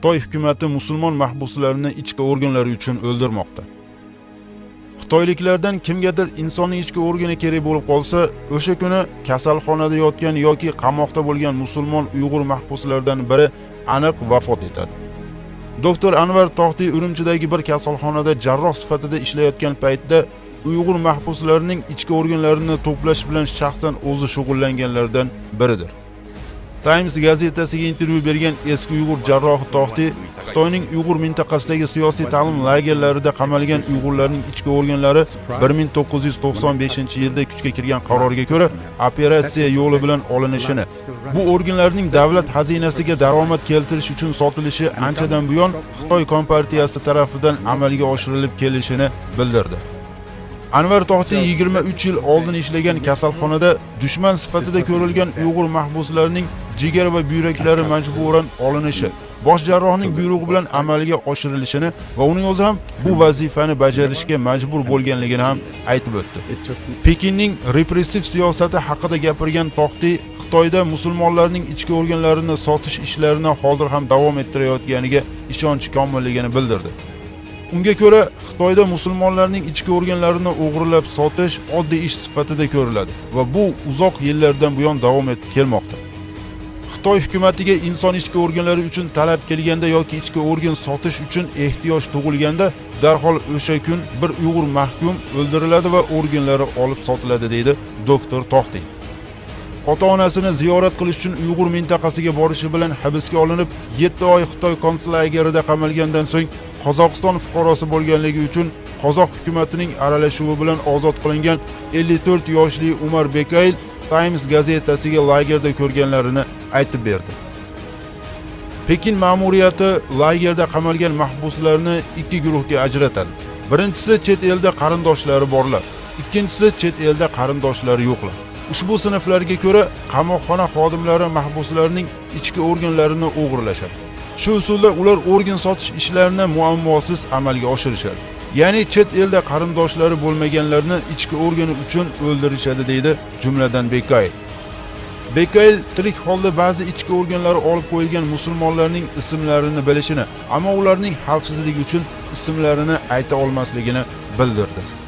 xitoy hukumati musulmon mahbuslarni ichki organlari uchun o'ldirmoqda. Xitoyliklardan kimgadir insonning ichki organi kerak bo'lib qolsa o'sha kuni kasalxonada yotgan yoki qamoqda bo'lgan musulmon uyg'ur mahbuslaridan biri aniq vafot etadi. Doktor anvar tohtiy urumchidagi bir kasalxonada jarroh sifatida ishlayotgan paytda uyg'ur mahbuslarining ichki organlarini to'plash bilan shaxsan o'zi shug'ullanganlardan biridir. Times gazetasiga intervyu bergan eski uyg'ur jarrohi Toxti xitoyning uyg'ur mintaqasidagi siyosiy ta'lim lagerlarida qamalgan uyg'urlarning ichki organlari 1995 yilda kuchga kirgan qarorga ko'ra operatsiya yo'li bilan olinishini bu organlarning davlat xazinasiga daromad keltirish uchun sotilishi anchadan buyon xitoy kompartiyasi tarafidan amalga oshirilib kelishini bildirdi. Anvar To'xti 23 yil oldin ishlagan kasalxonada dushman sifatida ko'rilgan uyg'ur mahbuslarning jigar va buyraklari majburan olinishi bosh jarrohning buyrug'i bilan amalga oshirilishini va uning o'zi ham bu vazifani bajarishga majbur bo'lganligini ham aytib o'tdi. Pekinning repressiv siyosati haqida gapirgan tohtiy xitoyda musulmonlarning ichki organlarini sotish ishlarini hozir ham davom ettirayotganiga ishonchi komilligini bildirdi. Unga ko'ra xitoyda musulmonlarning ichki organlarini o'g'irlab sotish oddiy ish sifatida ko'riladi va bu uzoq yillardan buyon davom etib kelmoqda xitoy hukumatiga inson ichki organlari uchun talab kelganda yoki ichki organ sotish uchun ehtiyoj tug'ilganda darhol o'sha kun bir uyg'ur mahkum o'ldiriladi va organlari olib sotiladi deydi doktor To'xtiy. ota onasini ziyorat qilish uchun uyg'ur mintaqasiga borishi bilan hibsga olinib 7 oy xitoy konslagerida qamalgandan so'ng qozog'iston fuqarosi bo'lganligi uchun qozoq hukumatining aralashuvi bilan ozod qilingan 54 yoshli umar bekayl times gazetasiga lagerda ko'rganlarini aytib berdi. Pekin ma'muriyati lagerda qamalgan mahbuslarni ikki guruhga ajratadi. Birinchisi chet elda qarindoshlari borlar ikkinchisi chet elda qarindoshlari yo'qlar. Ushbu sinflarga ko'ra qamoqxona xodimlari mahbuslarning ichki organlarini o'g'irlashadi. Shu usulda ular organ sotish ishlarini muammosiz amalga oshirishadi. Ya'ni chet elda qarindoshlari bo'lmaganlarni ichki organi uchun o'ldirishadi deydi jumladan bekayl. Bekayl tirik holda ba'zi ichki organlari olib qo'yilgan musulmonlarning ismlarini bilishini ammo ularning xavfsizligi uchun ismlarini ayta olmasligini bildirdi.